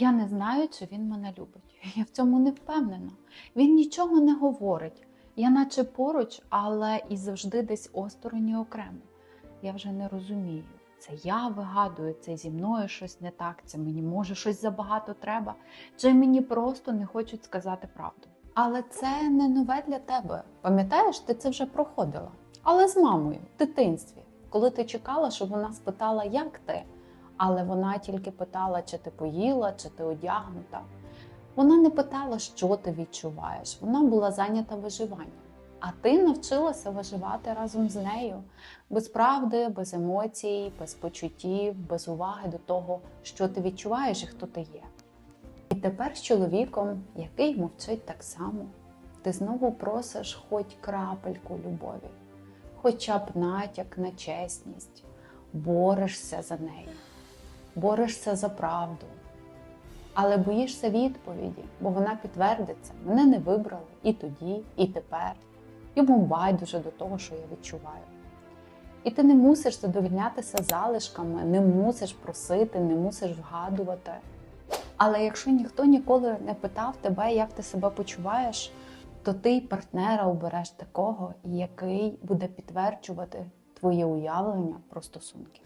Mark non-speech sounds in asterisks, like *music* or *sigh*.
Я не знаю, чи він мене любить. *laughs* Я в цьому не впевнена. Він нічого не говорить. Я наче поруч, але і завжди десь осторонь і окремо. Я вже не розумію. Це я вигадую, це зі мною щось не так, це мені може щось забагато треба, чи мені просто не хочуть сказати правду. Але це не нове для тебе. Пам'ятаєш, ти це вже проходила. Але з мамою в дитинстві, коли ти чекала, щоб вона спитала, як ти, але вона тільки питала, чи ти поїла, чи ти одягнута. Вона не питала, що ти відчуваєш. Вона була зайнята виживанням. А ти навчилася виживати разом з нею без правди, без емоцій, без почуттів, без уваги до того, що ти відчуваєш і хто ти є. І тепер з чоловіком, який мовчить так само, ти знову просиш хоч крапельку любові, хоча б натяк на чесність, борешся за неї, борешся за правду. Але боїшся відповіді, бо вона підтвердиться, мене не вибрали і тоді, і тепер. Йому байдуже до того, що я відчуваю. І ти не мусиш задовільнятися залишками, не мусиш просити, не мусиш вгадувати. Але якщо ніхто ніколи не питав тебе, як ти себе почуваєш, то ти й партнера обереш такого, який буде підтверджувати твоє уявлення про стосунки.